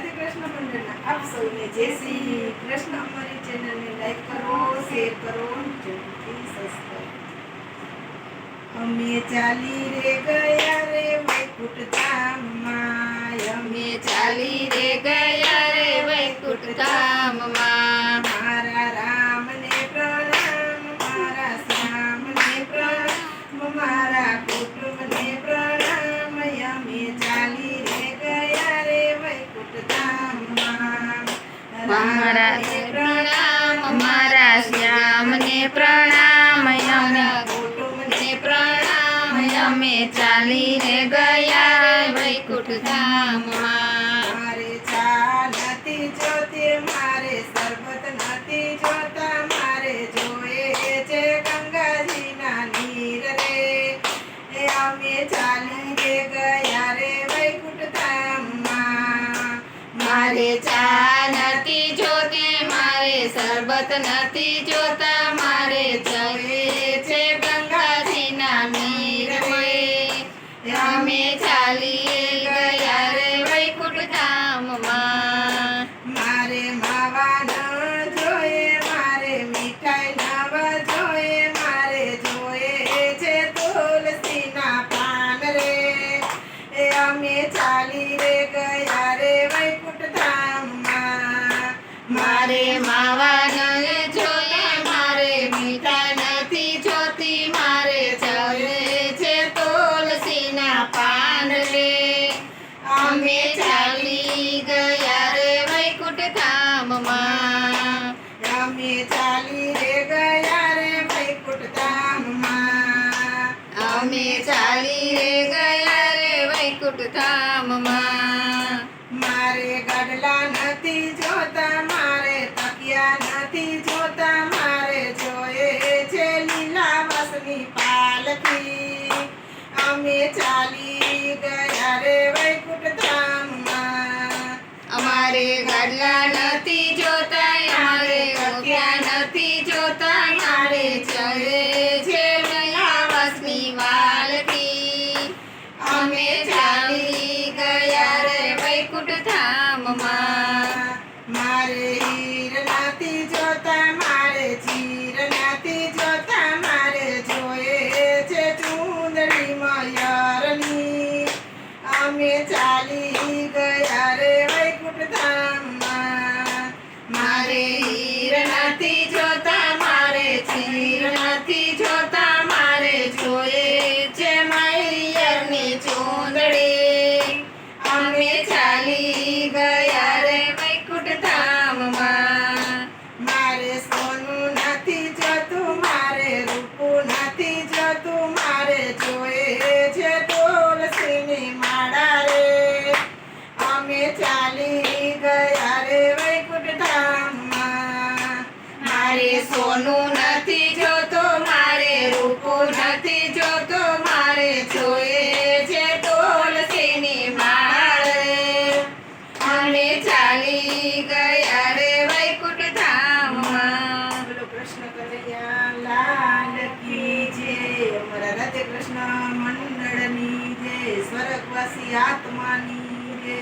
રાધે કૃષ્ણ મંડળના આપ સૌને જય શ્રી કૃષ્ણ અમારી ચેનલને લાઈક કરો શેર કરો જરૂરથી સબસ્ક્રાઈબ અમે ચાલી રે ગયા રે વૈકુંઠ ધામમાં અમે અમે ચાલી રે ગયા રે વૈકુંઠ ધામમાં મારા રામને પ્રણામ મારા શ્યામને પ્રણામ મારા કુટુંબને પ્રણામ અમે ચાલી પ્રણામ મારા શ્યામને પ્રણામ કુટુંબને પ્રણામ અમે ચાલીને ગયા વૈકુંઠ ધામમાં મારે જોતી, મારે શરબત નથી જોતા, મારે જોઈએ છે ગંગાજીના નીર રે. અમે ચાલી રે ગયા મારે ચા નથી જોતી, મારે શરબત નથી જોતા, મારે જોઈએ છે ગંગાજીના મીર રમે ચાલીએ મારે માવા નવે જોતા મારે મીઠા નથી જોતી મારે જોઈએ છે તુલસીના પાન રે અમે ચાલી ગયા રે વૈકુંઠ ધામમાં. અમે ચાલી રે ગયા રે વૈકુંઠ ધામમાં. અમે ચાલી રે ગયા રે વૈકુંઠ ધામમાં. મારે ગડલા નથી જોતા વસની પાલકી અમે ચાલી ગયા રે વૈકુંઠ ધામમાં. અમારે ગાડલા નથી જોતા અમારે નથી જોતા મારે ચડે અમે ચાલી મારે સોનું નથી જોતો, મારે રૂપું નથી જોતો, મારે જોઈએ છે તુલસીની માળ. અમે ચાલી ગયા રે વૈકુંઠ ધામમાં. કૃષ્ણ કનૈયા લાલ કી જય અમારા રાધે કૃષ્ણ મંડળની જય સ્વર્ગવાસી આત્માની જય